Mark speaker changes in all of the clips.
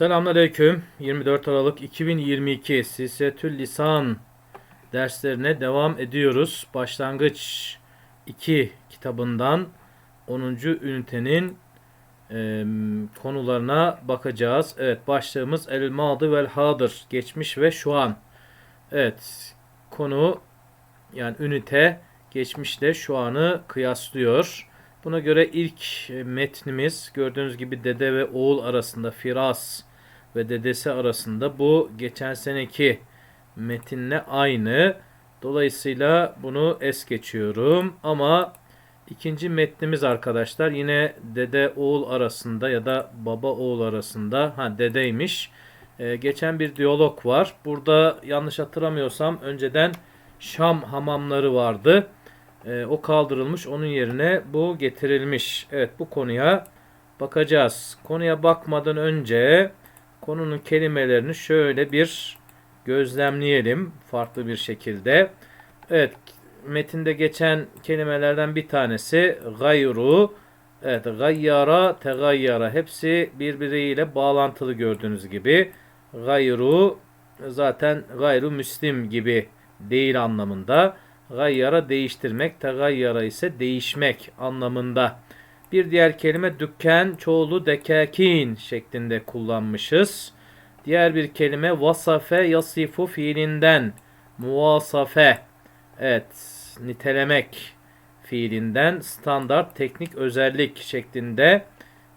Speaker 1: Selamünaleyküm. 24 Aralık 2022 Sisetül Lisan derslerine devam ediyoruz. Başlangıç 2 kitabından 10. ünitenin e, konularına bakacağız. Evet başlığımız El Madı vel Hadır. Geçmiş ve şu an. Evet konu yani ünite geçmişle şu anı kıyaslıyor. Buna göre ilk metnimiz gördüğünüz gibi dede ve oğul arasında Firas ve dedesi arasında bu geçen seneki metinle aynı. Dolayısıyla bunu es geçiyorum ama ikinci metnimiz arkadaşlar yine dede oğul arasında ya da baba oğul arasında ha dedeymiş. Ee, geçen bir diyalog var. Burada yanlış hatırlamıyorsam önceden Şam hamamları vardı. Ee, o kaldırılmış. Onun yerine bu getirilmiş. Evet bu konuya bakacağız. Konuya bakmadan önce konunun kelimelerini şöyle bir gözlemleyelim farklı bir şekilde. Evet metinde geçen kelimelerden bir tanesi gayru. Evet gayyara tegayyara hepsi birbiriyle bağlantılı gördüğünüz gibi. Gayru zaten gayru müslim gibi değil anlamında. Gayyara değiştirmek, tegayyara ise değişmek anlamında. Bir diğer kelime dükkan çoğulu dekakin şeklinde kullanmışız. Diğer bir kelime vasafe yasifu fiilinden muvasafe evet nitelemek fiilinden standart teknik özellik şeklinde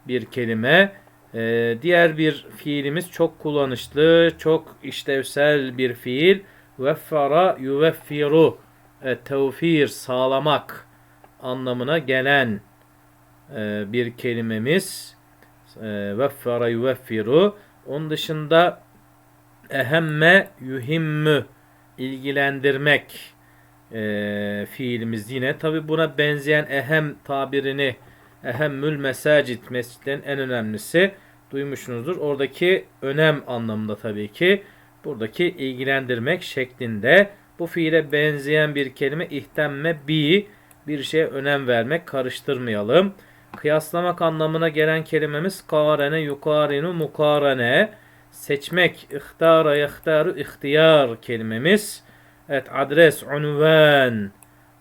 Speaker 1: bir kelime. Ee, diğer bir fiilimiz çok kullanışlı, çok işlevsel bir fiil. Veffara yuveffiru e, tevfir sağlamak anlamına gelen e, bir kelimemiz. E, veffara yuveffiru. Onun dışında ehemme yuhimmü ilgilendirmek e, fiilimiz yine. Tabi buna benzeyen ehem tabirini ehemmül mesacit mescitlerin en önemlisi duymuşsunuzdur. Oradaki önem anlamında tabii ki buradaki ilgilendirmek şeklinde bu fiile benzeyen bir kelime ihtemme bi bir şeye önem vermek karıştırmayalım. Kıyaslamak anlamına gelen kelimemiz karene yukarinu mukarene seçmek ihtara yahtaru ihtiyar kelimemiz. Evet adres unven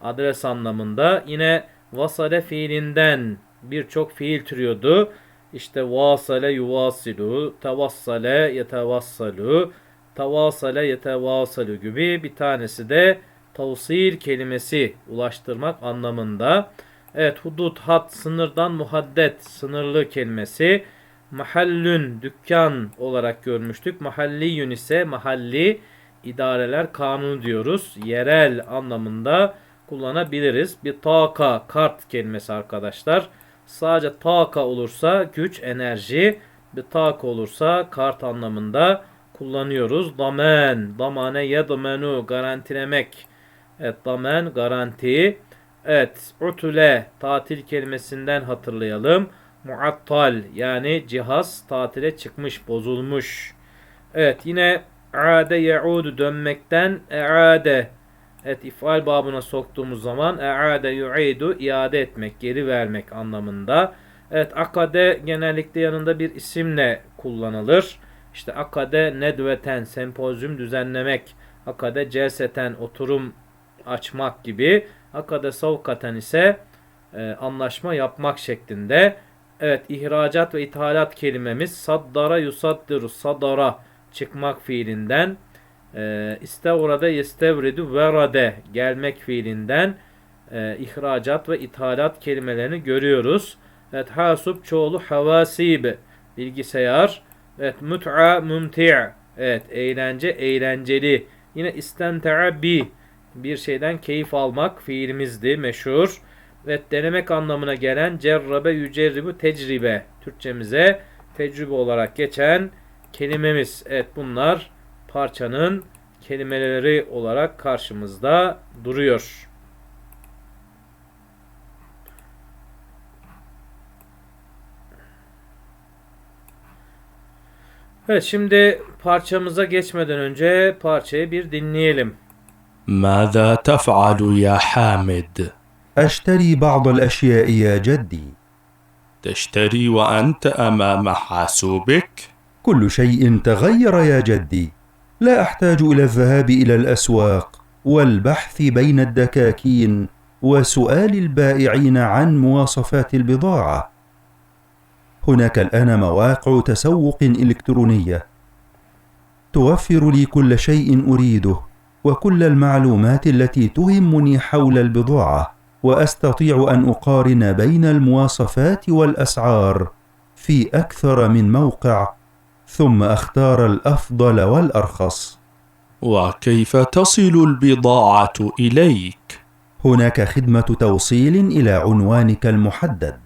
Speaker 1: adres anlamında yine vasale fiilinden birçok fiil türüyordu. İşte vasale yuvasilu, tevassale yetevassalu, tavasale yetevasalu gibi bir tanesi de tavsil kelimesi ulaştırmak anlamında. Evet hudut hat sınırdan muhaddet sınırlı kelimesi. Mahallün dükkan olarak görmüştük. Mahalliyün ise mahalli idareler kanunu diyoruz. Yerel anlamında kullanabiliriz. Bir taka kart kelimesi arkadaşlar. Sadece taka olursa güç enerji. Bir taka olursa kart anlamında kullanıyoruz. Damen, damane yedmenu garantilemek. Evet damen garanti. Evet utule tatil kelimesinden hatırlayalım. Muattal yani cihaz tatile çıkmış bozulmuş. Evet yine ade yaudu dönmekten eade Evet ifal babına soktuğumuz zaman eade yu'idu iade etmek, geri vermek anlamında. Evet akade genellikle yanında bir isimle kullanılır. İşte akade nedveten sempozyum düzenlemek, akade celseten oturum açmak gibi. Akade savkaten ise e, anlaşma yapmak şeklinde. Evet ihracat ve ithalat kelimemiz saddara yusaddiru sadara çıkmak fiilinden e, istevrade yestevridu verade gelmek fiilinden e, ihracat ve ithalat kelimelerini görüyoruz. Evet hasub çoğulu havasib bilgisayar. Evet mut'a mumti' evet eğlence eğlenceli. Yine istente'a bi bir şeyden keyif almak fiilimizdi meşhur. Evet denemek anlamına gelen cerrabe yücerribu tecribe Türkçemize tecrübe olarak geçen kelimemiz. Evet bunlar parçanın kelimeleri olarak karşımızda duruyor. Evet şimdi parçamıza geçmeden önce parçayı bir dinleyelim.
Speaker 2: ماذا تفعل يا حامد؟
Speaker 3: أشتري بعض الأشياء يا جدي.
Speaker 2: تشتري وأنت أمام حاسوبك؟
Speaker 3: كل شيء تغير يا جدي. لا أحتاج إلى الذهاب إلى الأسواق والبحث بين الدكاكين وسؤال البائعين عن مواصفات البضاعة. هناك الآن مواقع تسوق إلكترونية توفر لي كل شيء أريده. وكل المعلومات التي تهمني حول البضاعة وأستطيع أن أقارن بين المواصفات والأسعار في أكثر من موقع ثم أختار الأفضل والأرخص
Speaker 2: وكيف تصل البضاعة إليك؟
Speaker 3: هناك خدمة توصيل إلى عنوانك المحدد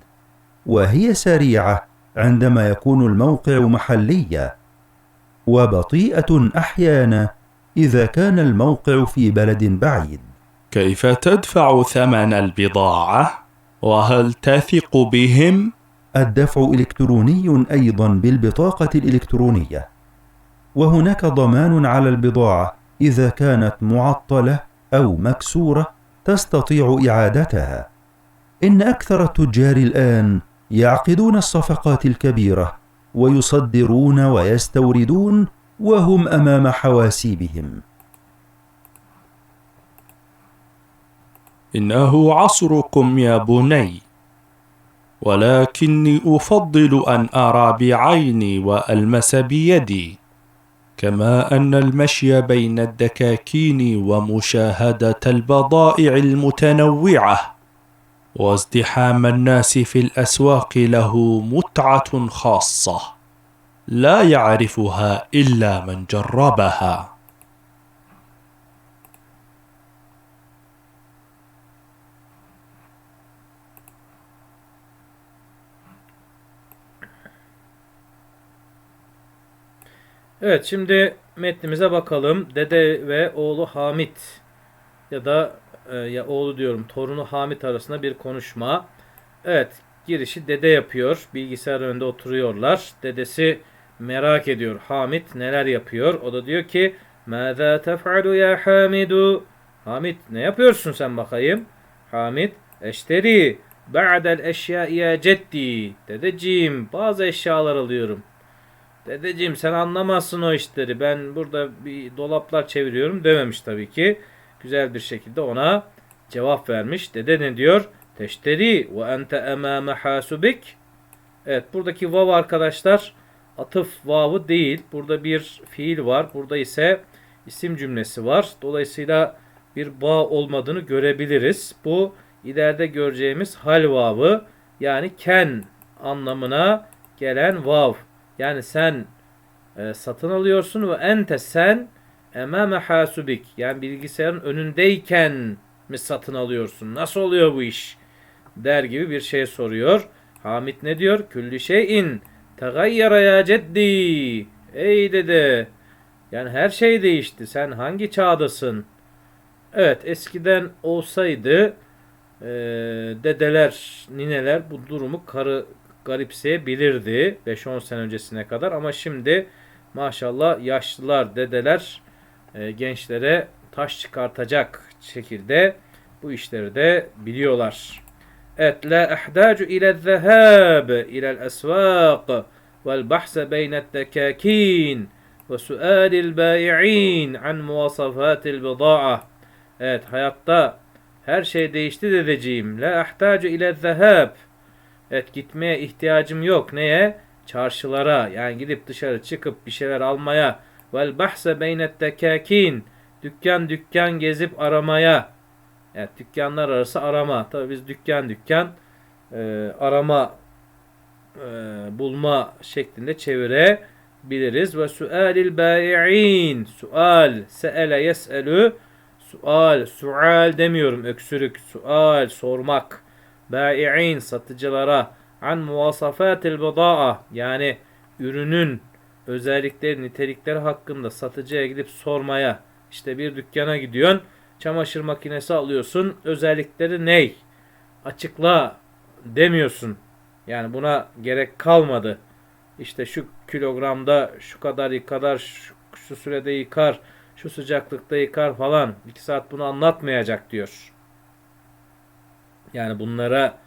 Speaker 3: وهي سريعة عندما يكون الموقع محليا وبطيئة أحيانا إذا كان الموقع في بلد بعيد
Speaker 2: كيف تدفع ثمن البضاعة؟ وهل تثق بهم؟
Speaker 3: الدفع إلكتروني أيضا بالبطاقة الإلكترونية وهناك ضمان على البضاعة إذا كانت معطلة أو مكسورة تستطيع إعادتها إن أكثر التجار الآن يعقدون الصفقات الكبيرة ويصدرون ويستوردون وهم أمام حواسيبهم.
Speaker 2: إنه عصركم يا بني ولكني أفضل أن أرى بعيني وألمس بيدي كما أن المشي بين الدكاكين ومشاهدة البضائع المتنوعة وازدحام الناس في الأسواق له متعة خاصة. la ya'rifuha illa men cerrabaha.
Speaker 1: Evet şimdi metnimize bakalım. Dede ve oğlu Hamit ya da e, ya oğlu diyorum torunu Hamit arasında bir konuşma. Evet girişi dede yapıyor. Bilgisayar önünde oturuyorlar. Dedesi merak ediyor. Hamit neler yapıyor? O da diyor ki Mâzâ tef'alu ya Hamidu Hamit ne yapıyorsun sen bakayım? Hamit eşteri ba'del eşya ya ceddi Dedeciğim bazı eşyalar alıyorum. Dedeciğim sen anlamazsın o işleri. Ben burada bir dolaplar çeviriyorum dememiş tabii ki. Güzel bir şekilde ona cevap vermiş. Dede ne diyor? Teşteri ve ente emame hasubik. Evet buradaki vav arkadaşlar atıf vavı değil. Burada bir fiil var. Burada ise isim cümlesi var. Dolayısıyla bir bağ olmadığını görebiliriz. Bu ileride göreceğimiz hal vavı yani ken anlamına gelen vav. Yani sen e, satın alıyorsun ve ente sen emame hasubik yani bilgisayarın önündeyken mi satın alıyorsun? Nasıl oluyor bu iş? Der gibi bir şey soruyor. Hamit ne diyor? Külli şeyin tegayyara ya ceddi. Ey dede. Yani her şey değişti. Sen hangi çağdasın? Evet eskiden olsaydı e, dedeler, nineler bu durumu karı garipseyebilirdi 5-10 sene öncesine kadar ama şimdi maşallah yaşlılar, dedeler e, gençlere taş çıkartacak şekilde bu işleri de biliyorlar. Evet, la ihtacu ila zehab ila el-esvaq vel bahse beynet dekakin ve sualil bai'in an muvasafatil bida'a. Evet, hayatta her şey değişti dedeciğim. La ihtacu ila zehab Evet gitmeye ihtiyacım yok. Neye? Çarşılara yani gidip dışarı çıkıp bir şeyler almaya. Vel bahse beynet dekakin. Dükkan dükkan gezip aramaya. Evet dükkanlar arası arama. Tabi biz dükkan dükkan e, arama e, bulma şeklinde çevirebiliriz. Ve sualil bai'in. Sual. Se'ele yes'elü. Sual. Sual demiyorum. Öksürük. Sual. Sormak bai'in satıcılara an muvasafatil bida'a yani ürünün özellikleri, nitelikleri hakkında satıcıya gidip sormaya işte bir dükkana gidiyorsun Çamaşır makinesi alıyorsun. Özellikleri ney? Açıkla demiyorsun. Yani buna gerek kalmadı. İşte şu kilogramda şu kadar yıkar, şu, şu sürede yıkar, şu sıcaklıkta yıkar falan. İki saat bunu anlatmayacak diyor. Yani bunlara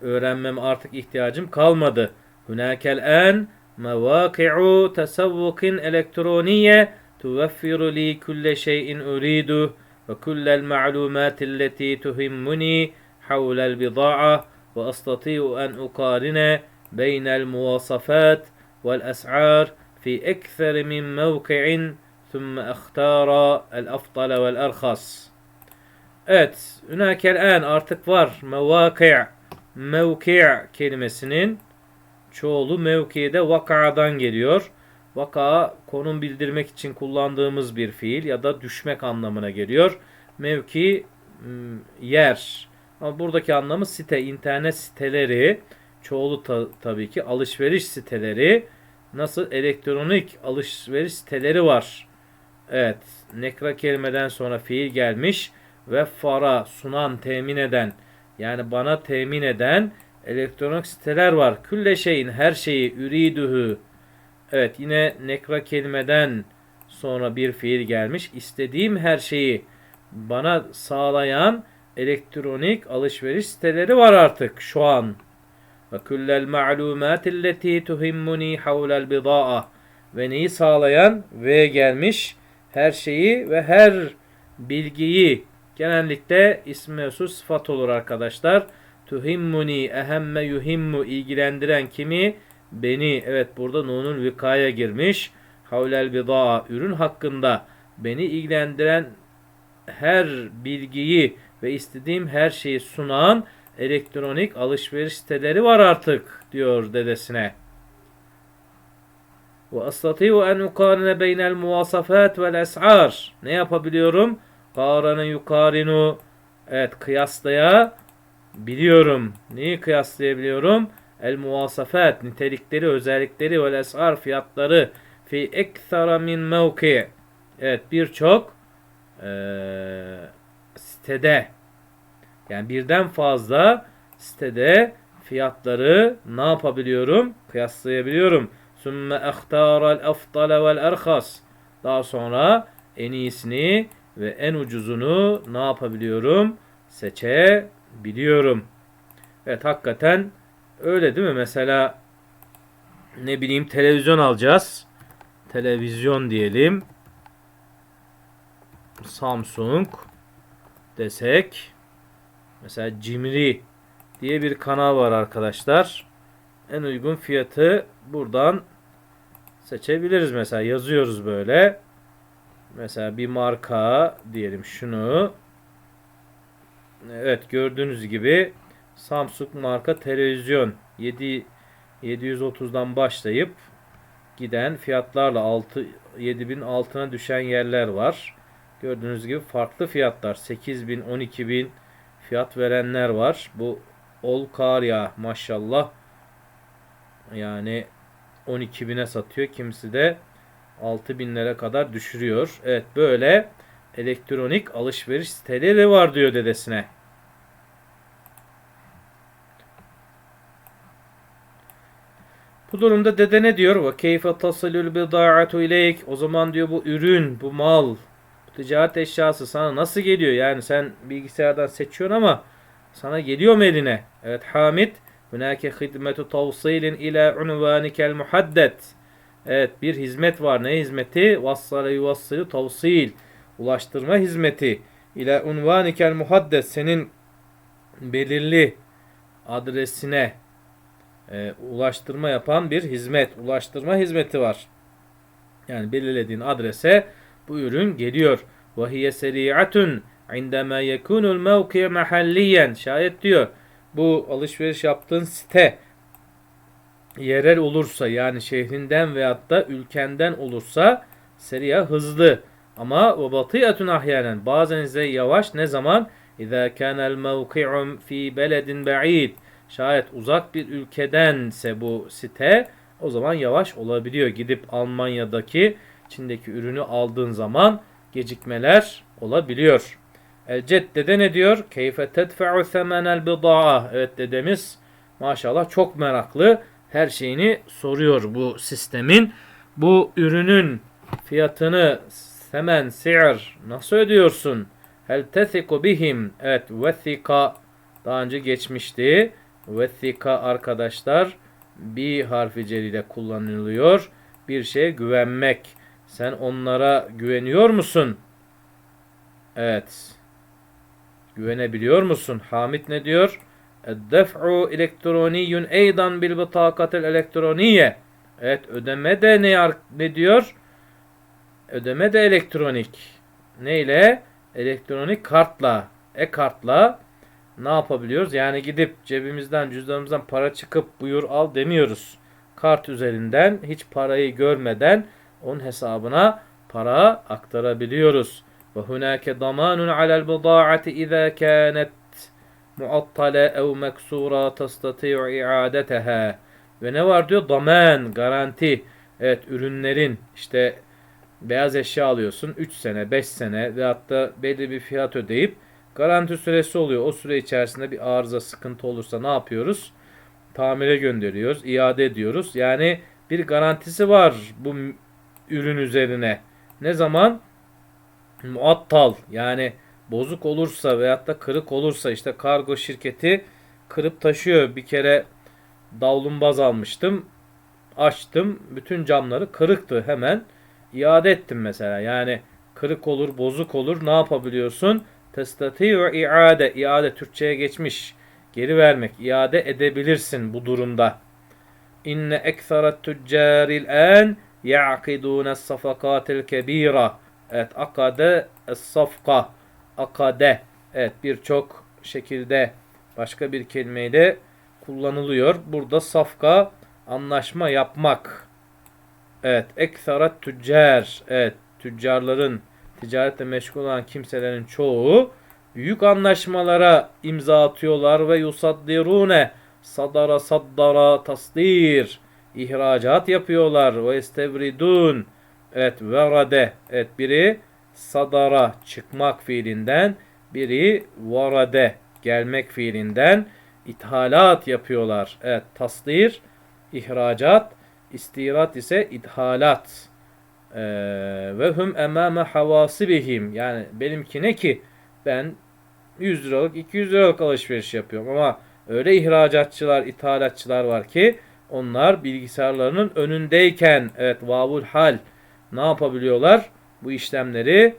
Speaker 1: öğrenmem artık ihtiyacım kalmadı. Hünakel en mevaki'u tesavvukin elektroniye tuveffiru li kulle şeyin uridu. وكل المعلومات التي تهمني حول البضاعة وأستطيع أن أقارن بين المواصفات والأسعار في أكثر من موقع ثم أختار الأفضل والأرخص Evet, hünakel en artık var. Mevaki' mevki' kelimesinin çoğulu mevki'de vaka'dan geliyor. Vaka konum bildirmek için kullandığımız bir fiil ya da düşmek anlamına geliyor. Mevki m, yer. Ama buradaki anlamı site, internet siteleri, çoğulu ta- tabii ki alışveriş siteleri, nasıl elektronik alışveriş siteleri var. Evet, nekra kelimeden sonra fiil gelmiş ve fara sunan, temin eden yani bana temin eden elektronik siteler var. Külle şeyin her şeyi üridühü. Evet yine nekra kelimeden sonra bir fiil gelmiş. İstediğim her şeyi bana sağlayan elektronik alışveriş siteleri var artık şu an. Ve küllel ma'lumat illeti tuhimmuni havlel bida'a. Ve neyi sağlayan? Ve gelmiş. Her şeyi ve her bilgiyi genellikle ismi mevsul sıfat olur arkadaşlar. Tuhimmuni ehemme yuhimmu ilgilendiren kimi? Beni. Evet burada nunun vikaya girmiş. Havlel bida'a ürün hakkında beni ilgilendiren her bilgiyi ve istediğim her şeyi sunan elektronik alışveriş siteleri var artık diyor dedesine. Ve astati'u en ukarine beynel muvasafat vel es'ar. Ne yapabiliyorum? Karane yukarinu. Evet kıyaslaya biliyorum. Neyi kıyaslayabiliyorum? El muvasafat nitelikleri, özellikleri vel es'ar fiyatları fi ekthara min mevki. Evet birçok eee sitede yani birden fazla sitede fiyatları ne yapabiliyorum? Kıyaslayabiliyorum. Sümme ehtaral afdale vel erhas. Daha sonra en iyisini ve en ucuzunu ne yapabiliyorum? Seçebiliyorum. Evet hakikaten öyle değil mi? Mesela ne bileyim televizyon alacağız. Televizyon diyelim. Samsung desek mesela Cimri diye bir kanal var arkadaşlar. En uygun fiyatı buradan seçebiliriz mesela yazıyoruz böyle. Mesela bir marka diyelim şunu. Evet gördüğünüz gibi Samsung marka televizyon 7 730'dan başlayıp giden fiyatlarla 6 7000 altına düşen yerler var. Gördüğünüz gibi farklı fiyatlar 8000 12000 fiyat verenler var. Bu Olkarya maşallah yani 12.000'e satıyor. Kimisi de 6.000'lere kadar düşürüyor. Evet böyle elektronik alışveriş siteleri var diyor dedesine. Bu durumda dede ne diyor? Ve keyfe tasilul bida'atu ileyk. O zaman diyor bu ürün, bu mal, bu ticaret eşyası sana nasıl geliyor? Yani sen bilgisayardan seçiyorsun ama sana geliyor mu eline? Evet Hamid. Hunake hidmetu tavsilin ila unvanikel muhaddet. Evet bir hizmet var. Ne hizmeti? Vassale yuvassilu tavsil. Ulaştırma hizmeti. İla unvanikel muhaddet. Senin belirli adresine e, ulaştırma yapan bir hizmet. Ulaştırma hizmeti var. Yani belirlediğin adrese bu ürün geliyor. وَهِيَ سَرِيعَةٌ عِنْدَمَا يَكُونُ الْمَوْقِيَ مَحَلِّيًا Şayet diyor bu alışveriş yaptığın site yerel olursa yani şehrinden veyahut da ülkenden olursa seriya hızlı ama ve batiyatun ahyanen bazen ise yavaş ne zaman İza kana el mevki'un fi beledin ba'id şayet uzak bir ülkedense bu site o zaman yavaş olabiliyor. Gidip Almanya'daki Çin'deki ürünü aldığın zaman gecikmeler olabiliyor. El Cedde'de ne diyor? Keyfe tedfe'u semenel bida'a. Evet dedemiz maşallah çok meraklı. Her şeyini soruyor bu sistemin. Bu ürünün fiyatını semen, si'r nasıl ödüyorsun? Hel tethiku bihim. Evet vethika daha önce geçmişti. Vethika arkadaşlar bir harfi celile kullanılıyor. Bir şeye güvenmek. Sen onlara güveniyor musun? Evet. Güvenebiliyor musun? Hamit ne diyor? Eddef'u elektroniyyun eydan bil bıtakatil elektroniye. Evet ödeme de ne, ne diyor? Ödeme de elektronik. Neyle? Elektronik kartla. E-kartla ne yapabiliyoruz? Yani gidip cebimizden cüzdanımızdan para çıkıp buyur al demiyoruz. Kart üzerinden hiç parayı görmeden onun hesabına para aktarabiliyoruz. Ve hunake damanun alel bıda'ati iza kanet muattale ev meksura tastati'u iadeteha. Ve ne var diyor? Daman, garanti. Evet ürünlerin işte beyaz eşya alıyorsun 3 sene, 5 sene ve hatta belli bir fiyat ödeyip garanti süresi oluyor. O süre içerisinde bir arıza, sıkıntı olursa ne yapıyoruz? Tamire gönderiyoruz, iade ediyoruz. Yani bir garantisi var bu ürün üzerine. Ne zaman? Muattal yani bozuk olursa veyahut da kırık olursa işte kargo şirketi kırıp taşıyor. Bir kere davlumbaz almıştım. Açtım. Bütün camları kırıktı hemen. iade ettim mesela. Yani kırık olur, bozuk olur. Ne yapabiliyorsun? Testati'u iade. İade Türkçe'ye geçmiş. Geri vermek. iade edebilirsin bu durumda. İnne ekserat tüccaril an ya'kidûne safakatil kebira. Evet akade safka. Akade. Evet birçok şekilde başka bir kelimeyle kullanılıyor. Burada safka anlaşma yapmak. Evet. Ekserat tüccar. Evet. Tüccarların ticaretle meşgul olan kimselerin çoğu büyük anlaşmalara imza atıyorlar ve yusaddirune sadara saddara tasdir ihracat yapıyorlar ve istevridun evet verade evet biri sadara çıkmak fiilinden biri varade gelmek fiilinden ithalat yapıyorlar. Evet tasdir ihracat istirat ise ithalat ve hum emame havasibihim yani benimki ne ki ben 100 liralık 200 liralık alışveriş yapıyorum ama öyle ihracatçılar ithalatçılar var ki onlar bilgisayarlarının önündeyken evet vavul hal ne yapabiliyorlar? Bu işlemleri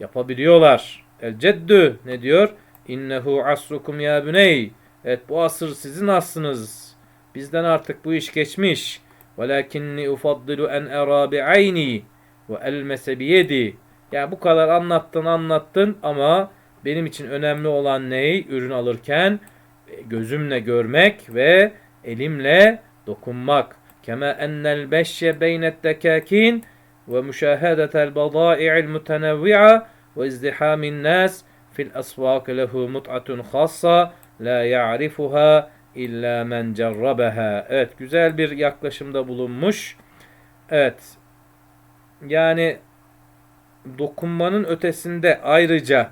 Speaker 1: yapabiliyorlar. El ceddü ne diyor? İnnehu asrukum ya büney. Evet bu asır sizin asrınız. Bizden artık bu iş geçmiş. Velakinni ufaddilu en era bi'ayni ve elmese biyedi. Yani bu kadar anlattın anlattın ama benim için önemli olan ne? Ürün alırken e, gözümle görmek ve elimle dokunmak. Kema ennel beşye beynet dekakin ve müşahedetel badai'il mutenevvi'a ve izdihamin nas fil asvak lehu mut'atun khassa la ya'rifuha illa men cerrabeha. Evet güzel bir yaklaşımda bulunmuş. Evet. Yani dokunmanın ötesinde ayrıca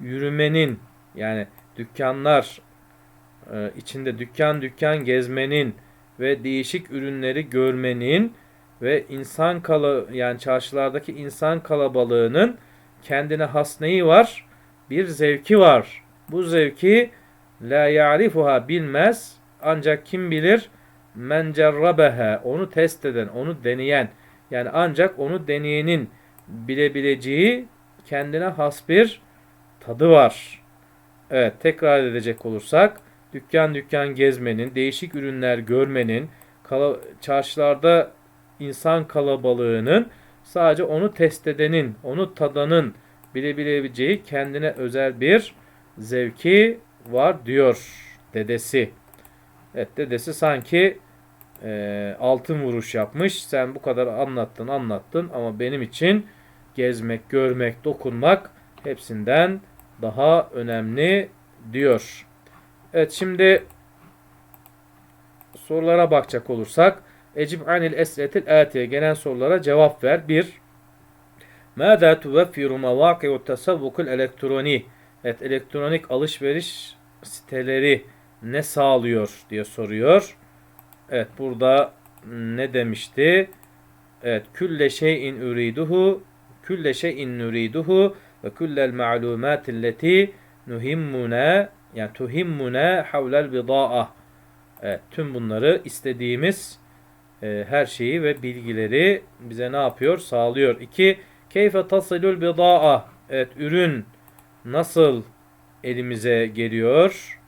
Speaker 1: yürümenin yani dükkanlar e, içinde dükkan dükkan gezmenin ve değişik ürünleri görmenin ve insan kala yani çarşılardaki insan kalabalığının kendine has neyi var? Bir zevki var. Bu zevki la ya'rifuha bilmez ancak kim bilir? Men onu test eden, onu deneyen yani ancak onu deneyenin bilebileceği kendine has bir tadı var. Evet tekrar edecek olursak dükkan dükkan gezmenin, değişik ürünler görmenin, çarşılarda insan kalabalığının sadece onu test edenin, onu tadanın bilebileceği kendine özel bir zevki var diyor dedesi. Evet dedesi sanki e, altın vuruş yapmış. Sen bu kadar anlattın anlattın ama benim için gezmek, görmek, dokunmak hepsinden daha önemli diyor. Evet şimdi sorulara bakacak olursak Ecib anil esretil atiye gelen sorulara cevap ver. 1. Mâdâ tuveffiru mevâki'u tasavvukul elektroni Evet elektronik alışveriş siteleri ne sağlıyor diye soruyor. Evet burada ne demişti? Evet külle şeyin uriduhu külle şeyin nuriduhu ve küllel ma'lumat alleti nuhimmuna yani tuhimmuna havlel bida'a. Evet, tüm bunları istediğimiz e, her şeyi ve bilgileri bize ne yapıyor? Sağlıyor. 2. Keyfe tasilul bida'a. Evet, ürün nasıl elimize geliyor?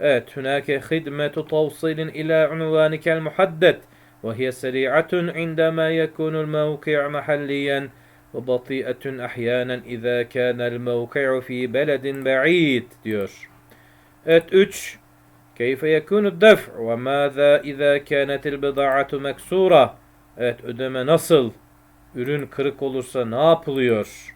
Speaker 1: Evet, هناك خدمة توصيل إلى عنوانك المحدد وهي سريعة عندما يكون الموقع محليا وبطيئة أحيانا إذا كان الموقع في بلد بعيد diyor. Evet 3 كيف يكون الدفع وماذا إذا كانت البضاعة مكسورة Evet ödeme nasıl? Ürün kırık olursa ne yapılıyor?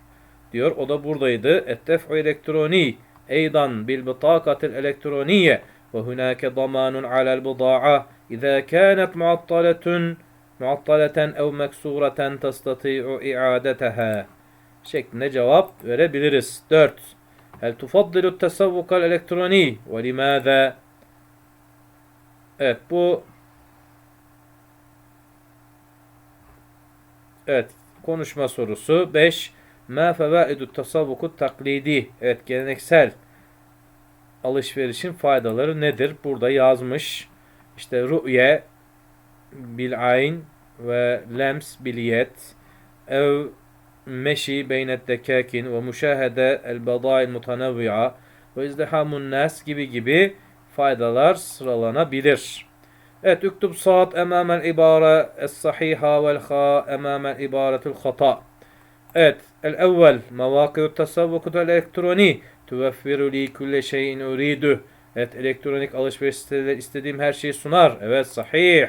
Speaker 1: Diyor. O da buradaydı. الدفع elektroni أيضا بالبطاقة الإلكترونية وهناك ضمان على البضاعة إذا كانت معطلة معطلة أو مكسورة تستطيع إعادتها şeklinde cevap verebiliriz. 4. هل تفضل التسوق الإلكتروني ولماذا? Evet bu Evet konuşma sorusu 5. Ma fevaidu tasavvuku taklidi. Evet geleneksel alışverişin faydaları nedir? Burada yazmış. İşte ru'ye bil ayn ve lems bil yet ev meşi beynet dekakin ve müşahede el bada'il mutanavvi'a ve izdihamun nas gibi gibi faydalar sıralanabilir. Evet, üktub saat emamel ibare es-sahiha vel ha emamel ibaretul hata. Evet, el-evvel mevâkı'u tasavvukut elektroni tuveffiru li kulle şeyin uridu. Evet, elektronik alışveriş siteleri istediğim her şeyi sunar. Evet, sahih.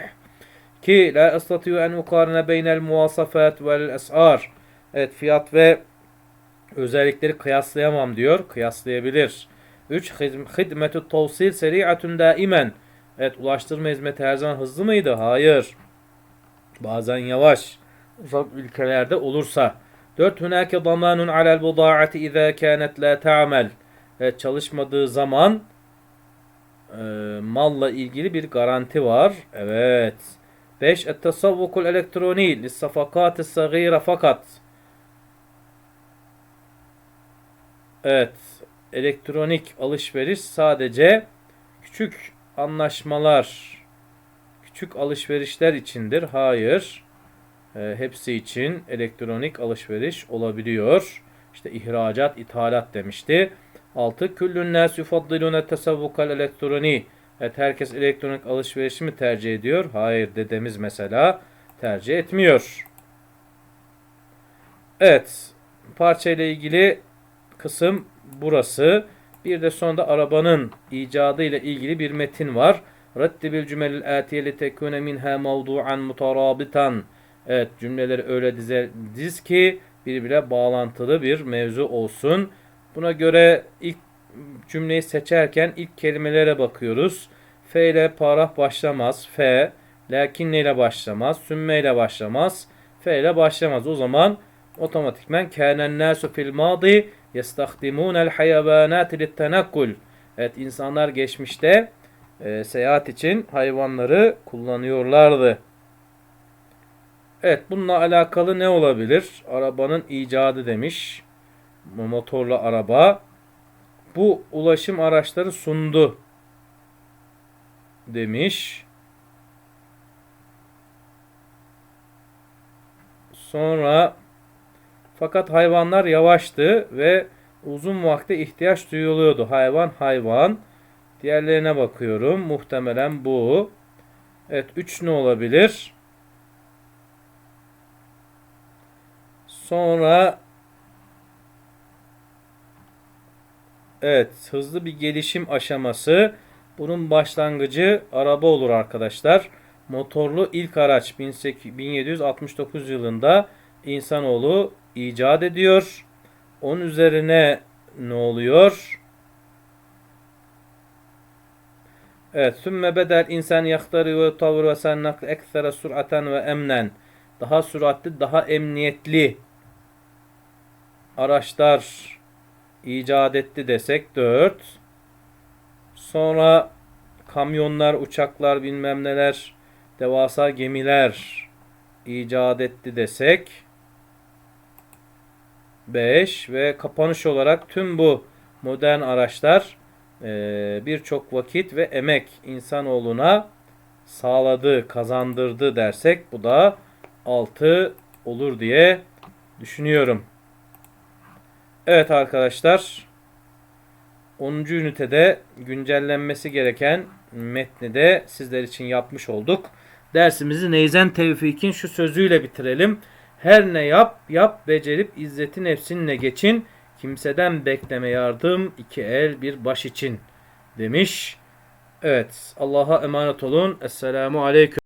Speaker 1: Ki la estatiyu en ukarne beynel muasafat vel es'ar. Evet, fiyat ve özellikleri kıyaslayamam diyor. Kıyaslayabilir. 3. Hidmetü tavsil seri'atun daimen. Evet, ulaştırma hizmeti her zaman hızlı mıydı? Hayır. Bazen yavaş. Uzak ülkelerde olursa. 4. Hunake damanun alel budaati izâ kânet la ta'mel. Evet, çalışmadığı zaman e, malla ilgili bir garanti var. Evet. 5. Et-tasavvukul elektroni lissafakati sagîre fakat. Evet. Elektronik alışveriş sadece küçük anlaşmalar, küçük alışverişler içindir. Hayır. E, hepsi için elektronik alışveriş olabiliyor. İşte ihracat, ithalat demişti. 6. Küllün nâs yufaddilûne tesavvukal elektroni. Evet herkes elektronik alışverişi mi tercih ediyor? Hayır dedemiz mesela tercih etmiyor. Evet parçayla ilgili kısım burası. Bir de sonunda arabanın icadı ile ilgili bir metin var. Rattibil cümelil atiye li tekune minha mevdu'an mutarabitan. Evet cümleleri öyle dize, diz ki birbirine bağlantılı bir mevzu olsun. Buna göre ilk cümleyi seçerken ilk kelimelere bakıyoruz. F ile parah başlamaz. F. Lakin ile başlamaz. Sümme ile başlamaz. F ile başlamaz. O zaman otomatikmen kânen nâsu fil mâdi yestahdimûnel hayavanâti littenakkul. Evet insanlar geçmişte e, seyahat için hayvanları kullanıyorlardı. Evet bununla alakalı ne olabilir? Arabanın icadı demiş. Motorlu araba. Bu ulaşım araçları sundu demiş. Sonra fakat hayvanlar yavaştı ve uzun vakte ihtiyaç duyuluyordu. Hayvan hayvan. Diğerlerine bakıyorum. Muhtemelen bu. Evet 3 ne olabilir? Sonra Evet, hızlı bir gelişim aşaması. Bunun başlangıcı araba olur arkadaşlar. Motorlu ilk araç 1769 yılında insanoğlu icat ediyor. Onun üzerine ne oluyor? Evet, sümme bedel insan yahtari ve tavır ve sennak eksere suraten ve emnen. Daha süratli, daha emniyetli araçlar icat etti desek 4. Sonra kamyonlar, uçaklar, bilmem neler, devasa gemiler icat etti desek 5 ve kapanış olarak tüm bu modern araçlar e, birçok vakit ve emek insanoğluna sağladı, kazandırdı dersek bu da 6 olur diye düşünüyorum. Evet arkadaşlar 10. ünitede güncellenmesi gereken metni de sizler için yapmış olduk. Dersimizi Neyzen Tevfik'in şu sözüyle bitirelim. Her ne yap, yap becerip izzeti nefsinle geçin. Kimseden bekleme yardım, iki el bir baş için demiş. Evet, Allah'a emanet olun. Esselamu Aleyküm.